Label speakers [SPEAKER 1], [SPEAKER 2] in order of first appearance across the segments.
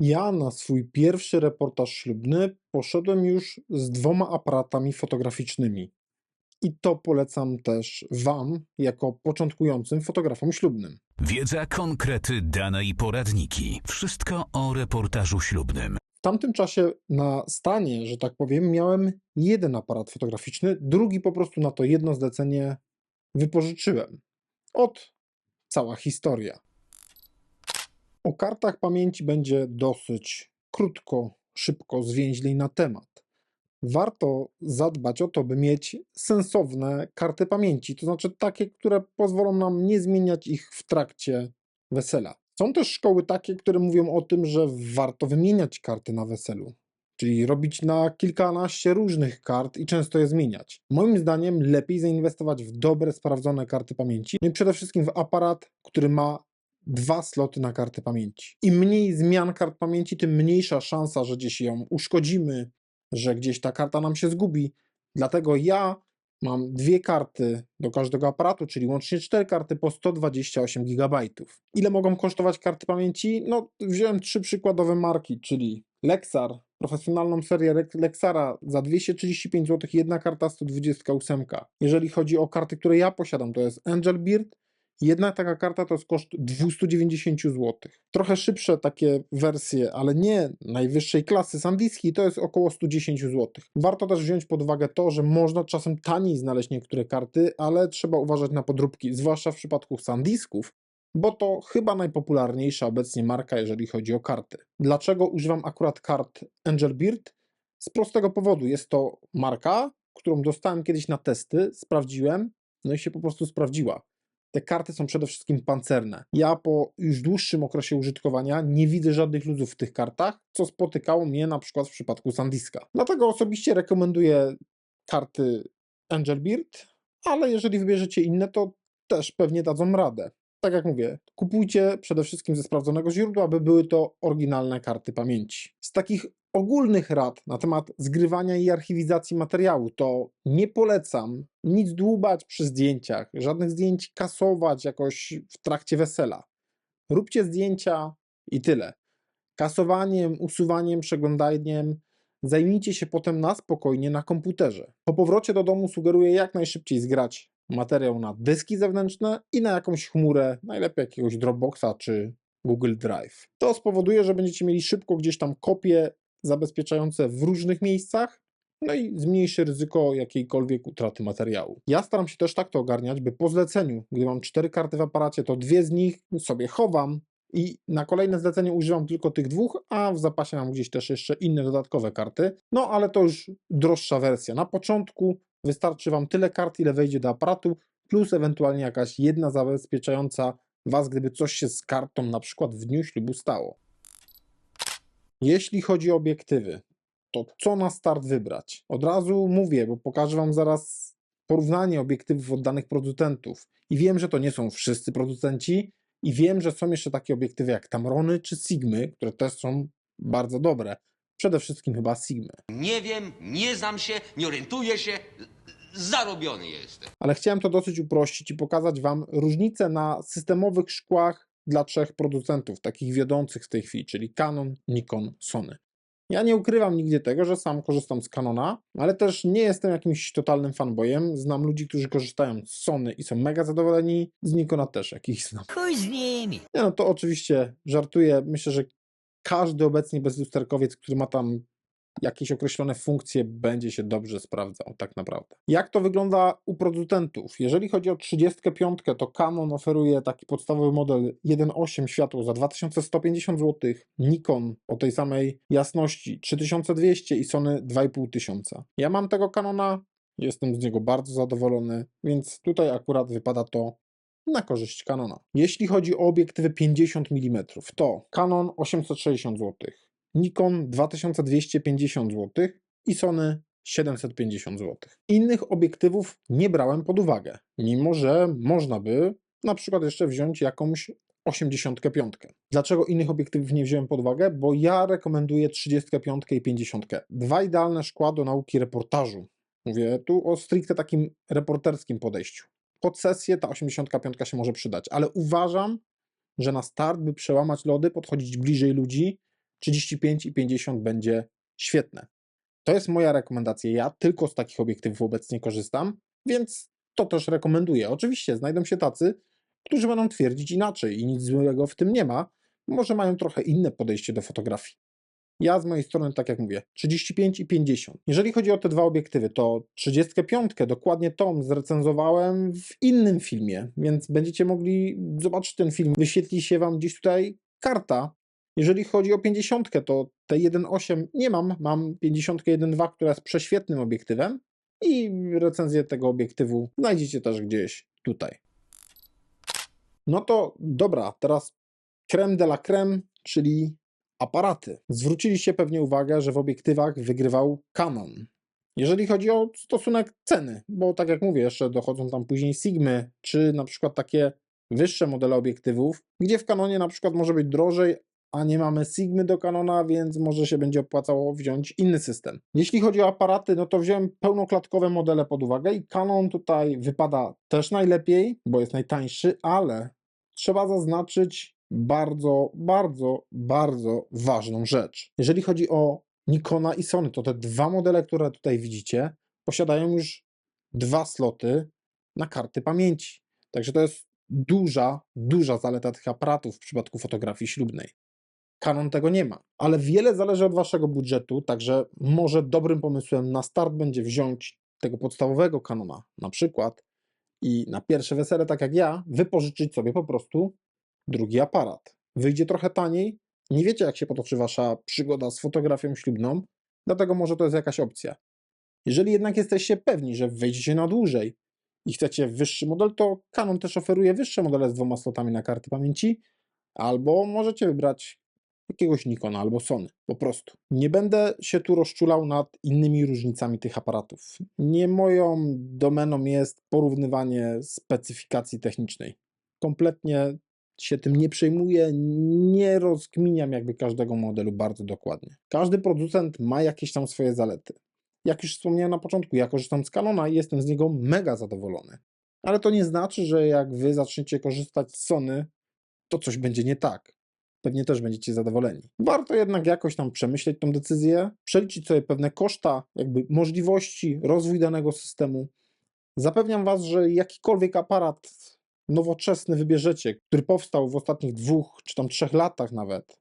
[SPEAKER 1] Ja na swój pierwszy reportaż ślubny poszedłem już z dwoma aparatami fotograficznymi. I to polecam też Wam, jako początkującym fotografom ślubnym.
[SPEAKER 2] Wiedza, konkrety, dane i poradniki. Wszystko o reportażu ślubnym.
[SPEAKER 1] W tamtym czasie na stanie, że tak powiem, miałem jeden aparat fotograficzny, drugi po prostu na to jedno zlecenie wypożyczyłem. Od cała historia. O kartach pamięci będzie dosyć krótko, szybko, zwięźlej na temat. Warto zadbać o to, by mieć sensowne karty pamięci, to znaczy takie, które pozwolą nam nie zmieniać ich w trakcie wesela. Są też szkoły takie, które mówią o tym, że warto wymieniać karty na weselu, czyli robić na kilkanaście różnych kart i często je zmieniać. Moim zdaniem lepiej zainwestować w dobre, sprawdzone karty pamięci, no i przede wszystkim w aparat, który ma dwa sloty na karty pamięci. Im mniej zmian kart pamięci, tym mniejsza szansa, że gdzieś ją uszkodzimy, że gdzieś ta karta nam się zgubi. Dlatego ja mam dwie karty do każdego aparatu, czyli łącznie cztery karty po 128 GB. Ile mogą kosztować karty pamięci? No, wziąłem trzy przykładowe marki, czyli Lexar, profesjonalną serię Lex- Lexara za 235 zł, jedna karta 128. Jeżeli chodzi o karty, które ja posiadam, to jest Angel Beard, Jedna taka karta to jest koszt 290 zł. Trochę szybsze takie wersje, ale nie najwyższej klasy Sandiski, to jest około 110 zł. Warto też wziąć pod uwagę to, że można czasem taniej znaleźć niektóre karty, ale trzeba uważać na podróbki, zwłaszcza w przypadku Sandisków, bo to chyba najpopularniejsza obecnie marka, jeżeli chodzi o karty. Dlaczego używam akurat kart Angel Beard? Z prostego powodu. Jest to marka, którą dostałem kiedyś na testy, sprawdziłem, no i się po prostu sprawdziła te karty są przede wszystkim pancerne. Ja po już dłuższym okresie użytkowania nie widzę żadnych luzów w tych kartach, co spotykało mnie na przykład w przypadku Sandiska. Dlatego osobiście rekomenduję karty Angel Beard, ale jeżeli wybierzecie inne, to też pewnie dadzą radę. Tak jak mówię, kupujcie przede wszystkim ze sprawdzonego źródła, aby były to oryginalne karty pamięci. Z takich ogólnych rad na temat zgrywania i archiwizacji materiału, to nie polecam nic dłubać przy zdjęciach, żadnych zdjęć kasować jakoś w trakcie wesela. Róbcie zdjęcia i tyle. Kasowaniem, usuwaniem, przeglądaniem zajmijcie się potem na spokojnie na komputerze. Po powrocie do domu sugeruję jak najszybciej zgrać materiał na dyski zewnętrzne i na jakąś chmurę, najlepiej jakiegoś Dropboxa czy Google Drive. To spowoduje, że będziecie mieli szybko gdzieś tam kopie zabezpieczające w różnych miejscach, no i zmniejszy ryzyko jakiejkolwiek utraty materiału. Ja staram się też tak to ogarniać, by po zleceniu, gdy mam cztery karty w aparacie, to dwie z nich sobie chowam i na kolejne zlecenie używam tylko tych dwóch, a w zapasie mam gdzieś też jeszcze inne dodatkowe karty. No ale to już droższa wersja. Na początku wystarczy Wam tyle kart, ile wejdzie do aparatu, plus ewentualnie jakaś jedna zabezpieczająca Was, gdyby coś się z kartą na przykład w dniu ślubu stało. Jeśli chodzi o obiektywy, to co na start wybrać? Od razu mówię, bo pokażę Wam zaraz porównanie obiektywów od danych producentów. I wiem, że to nie są wszyscy producenci, i wiem, że są jeszcze takie obiektywy jak Tamrony czy Sigmy, które też są bardzo dobre. Przede wszystkim chyba Sigmy.
[SPEAKER 3] Nie wiem, nie znam się, nie orientuję się. Zarobiony jestem.
[SPEAKER 1] Ale chciałem to dosyć uprościć i pokazać Wam różnicę na systemowych szkłach dla trzech producentów, takich wiodących w tej chwili, czyli Canon, Nikon, Sony. Ja nie ukrywam nigdzie tego, że sam korzystam z Canona, ale też nie jestem jakimś totalnym fanboyem. Znam ludzi, którzy korzystają z Sony i są mega zadowoleni, z Nikona też jakich znam.
[SPEAKER 4] Chuj z nimi.
[SPEAKER 1] Nie no, to oczywiście żartuję. Myślę, że każdy obecnie bezlusterkowiec, który ma tam jakieś określone funkcje, będzie się dobrze sprawdzał, tak naprawdę. Jak to wygląda u producentów? Jeżeli chodzi o 35, to Canon oferuje taki podstawowy model 1.8 światło za 2150 zł, Nikon o tej samej jasności 3200 i Sony 2500. Ja mam tego Canona, jestem z niego bardzo zadowolony, więc tutaj akurat wypada to na korzyść Canona. Jeśli chodzi o obiektywy 50 mm, to Canon 860 zł, Nikon 2250 zł i Sony 750 zł. Innych obiektywów nie brałem pod uwagę, mimo że można by na przykład jeszcze wziąć jakąś 85. Dlaczego innych obiektywów nie wziąłem pod uwagę? Bo ja rekomenduję 35 i 50. Dwa idealne szkła do nauki reportażu. Mówię tu o stricte takim reporterskim podejściu. Pod sesję ta 85 się może przydać, ale uważam, że na start, by przełamać lody, podchodzić bliżej ludzi, 35 i 50 będzie świetne. To jest moja rekomendacja. Ja tylko z takich obiektywów obecnie korzystam, więc to też rekomenduję. Oczywiście znajdą się tacy, którzy będą twierdzić inaczej i nic złego w tym nie ma. Może mają trochę inne podejście do fotografii. Ja z mojej strony, tak jak mówię, 35 i 50. Jeżeli chodzi o te dwa obiektywy, to 35 dokładnie tą zrecenzowałem w innym filmie, więc będziecie mogli zobaczyć ten film. Wyświetli się Wam gdzieś tutaj karta. Jeżeli chodzi o 50, to te 1.8 nie mam, mam 50 1.2, która jest prześwietnym obiektywem i recenzję tego obiektywu znajdziecie też gdzieś tutaj. No to dobra, teraz creme de la creme, czyli aparaty. Zwróciliście pewnie uwagę, że w obiektywach wygrywał Canon. Jeżeli chodzi o stosunek ceny, bo tak jak mówię, jeszcze dochodzą tam później Sigmy, czy na przykład takie wyższe modele obiektywów, gdzie w Canonie na przykład może być drożej, a nie mamy Sigmy do Canona, więc może się będzie opłacało wziąć inny system. Jeśli chodzi o aparaty, no to wziąłem pełnoklatkowe modele pod uwagę i Canon tutaj wypada też najlepiej, bo jest najtańszy, ale trzeba zaznaczyć bardzo, bardzo, bardzo ważną rzecz. Jeżeli chodzi o Nikona i Sony, to te dwa modele, które tutaj widzicie, posiadają już dwa sloty na karty pamięci. Także to jest duża, duża zaleta tych aparatów w przypadku fotografii ślubnej. Canon tego nie ma, ale wiele zależy od waszego budżetu, także może dobrym pomysłem na start będzie wziąć tego podstawowego Canona na przykład i na pierwsze wesele, tak jak ja, wypożyczyć sobie po prostu drugi aparat. Wyjdzie trochę taniej, nie wiecie jak się potoczy wasza przygoda z fotografią ślubną, dlatego może to jest jakaś opcja. Jeżeli jednak jesteście pewni, że wejdziecie na dłużej i chcecie wyższy model, to Canon też oferuje wyższe modele z dwoma slotami na karty pamięci, albo możecie wybrać jakiegoś Nikona albo Sony, po prostu. Nie będę się tu rozczulał nad innymi różnicami tych aparatów. Nie moją domeną jest porównywanie specyfikacji technicznej. Kompletnie się tym nie przejmuję, nie rozkminiam jakby każdego modelu bardzo dokładnie. Każdy producent ma jakieś tam swoje zalety. Jak już wspomniałem na początku, ja korzystam z Canona i jestem z niego mega zadowolony. Ale to nie znaczy, że jak wy zaczniecie korzystać z Sony, to coś będzie nie tak. Pewnie też będziecie zadowoleni. Warto jednak jakoś tam przemyśleć tą decyzję, przeliczyć sobie pewne koszta, jakby możliwości, rozwój danego systemu. Zapewniam was, że jakikolwiek aparat nowoczesny wybierzecie, który powstał w ostatnich dwóch czy tam trzech latach nawet,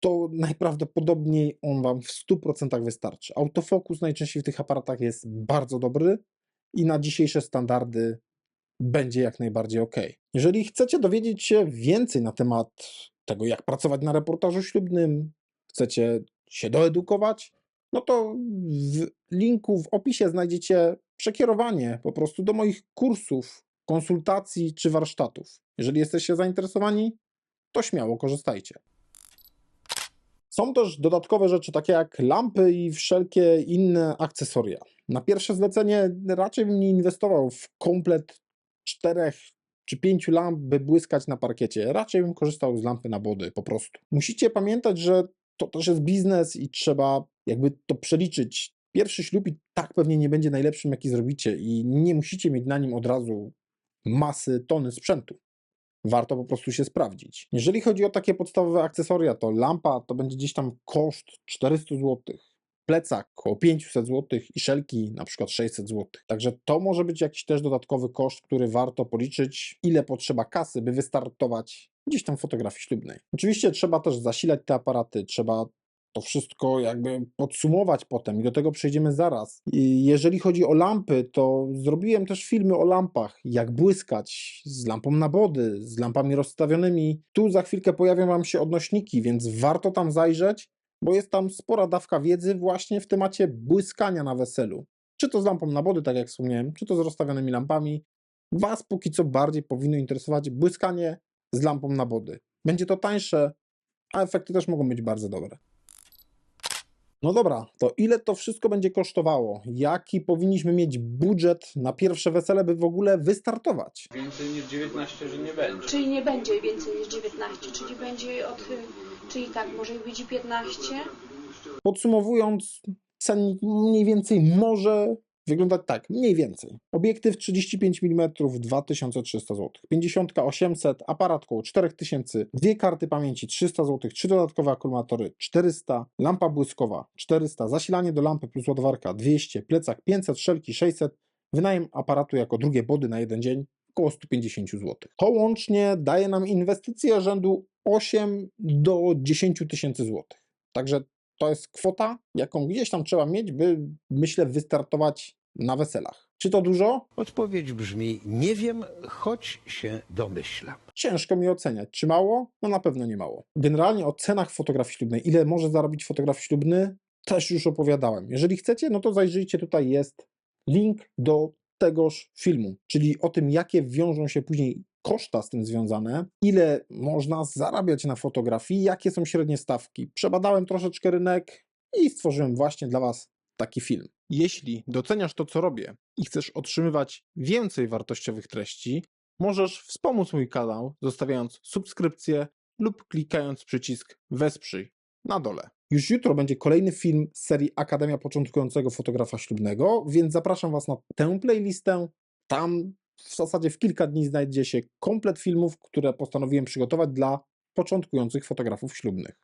[SPEAKER 1] to najprawdopodobniej on Wam w 100% wystarczy. Autofokus najczęściej w tych aparatach jest bardzo dobry i na dzisiejsze standardy będzie jak najbardziej ok. Jeżeli chcecie dowiedzieć się więcej na temat tego, jak pracować na reportażu ślubnym, chcecie się doedukować, no to w linku w opisie znajdziecie przekierowanie po prostu do moich kursów, konsultacji czy warsztatów. Jeżeli jesteście zainteresowani, to śmiało korzystajcie. Są też dodatkowe rzeczy, takie jak lampy i wszelkie inne akcesoria. Na pierwsze zlecenie raczej bym nie inwestował w komplet czterech czy pięciu lamp, by błyskać na parkiecie. Raczej bym korzystał z lampy na body, po prostu. Musicie pamiętać, że to też jest biznes i trzeba jakby to przeliczyć. Pierwszy ślub i tak pewnie nie będzie najlepszym, jaki zrobicie, i nie musicie mieć na nim od razu masy, tony sprzętu. Warto po prostu się sprawdzić. Jeżeli chodzi o takie podstawowe akcesoria, to lampa to będzie gdzieś tam koszt 400 zł, plecak około 500 zł i szelki na przykład 600 zł. Także to może być jakiś też dodatkowy koszt, który warto policzyć, ile potrzeba kasy, by wystartować gdzieś tam fotografii ślubnej. Oczywiście trzeba też zasilać te aparaty, trzeba to wszystko jakby podsumować potem i do tego przejdziemy zaraz. I jeżeli chodzi o lampy, to zrobiłem też filmy o lampach, jak błyskać z lampą na body, z lampami rozstawionymi. Tu za chwilkę pojawią Wam się odnośniki, więc warto tam zajrzeć, bo jest tam spora dawka wiedzy właśnie w temacie błyskania na weselu. Czy to z lampą na body, tak jak wspomniałem, czy to z rozstawionymi lampami. Was póki co bardziej powinno interesować błyskanie z lampą na body. Będzie to tańsze, a efekty też mogą być bardzo dobre. No dobra, to ile to wszystko będzie kosztowało? Jaki powinniśmy mieć budżet na pierwsze wesele, by w ogóle wystartować?
[SPEAKER 4] Więcej niż 19, że nie będzie.
[SPEAKER 5] Czyli nie będzie więcej niż 19, czyli będzie od, y, czyli tak, może być i 15?
[SPEAKER 1] Podsumowując, cennik mniej więcej może wyglądać tak, mniej więcej. Obiektyw 35 mm 2300 zł, 50 800, aparat koło 4000, dwie karty pamięci 300 zł, trzy dodatkowe akumulatory 400, lampa błyskowa 400, zasilanie do lampy plus ładowarka 200, plecak 500, szelki 600, wynajem aparatu jako drugie body na jeden dzień około 150 zł. To łącznie daje nam inwestycję rzędu 8 do 10 tysięcy złotych. Także to jest kwota, jaką gdzieś tam trzeba mieć, by myślę wystartować na weselach. Czy to dużo?
[SPEAKER 6] Odpowiedź brzmi: Nie wiem, choć się domyślam.
[SPEAKER 1] Ciężko mi oceniać. Czy mało? No na pewno nie mało. Generalnie o cenach fotografii ślubnej, ile może zarobić fotograf ślubny, też już opowiadałem. Jeżeli chcecie, no to zajrzyjcie, tutaj jest link do tegoż filmu, czyli o tym, jakie wiążą się później koszta z tym związane, ile można zarabiać na fotografii, jakie są średnie stawki. Przebadałem troszeczkę rynek i stworzyłem właśnie dla Was taki film. Jeśli doceniasz to, co robię i chcesz otrzymywać więcej wartościowych treści, możesz wspomóc mój kanał, zostawiając subskrypcję lub klikając przycisk Wesprzyj na dole. Już jutro będzie kolejny film z serii Akademia Początkującego Fotografa Ślubnego, więc zapraszam Was na tę playlistę. Tam w zasadzie w kilka dni znajdzie się komplet filmów, które postanowiłem przygotować dla początkujących fotografów ślubnych.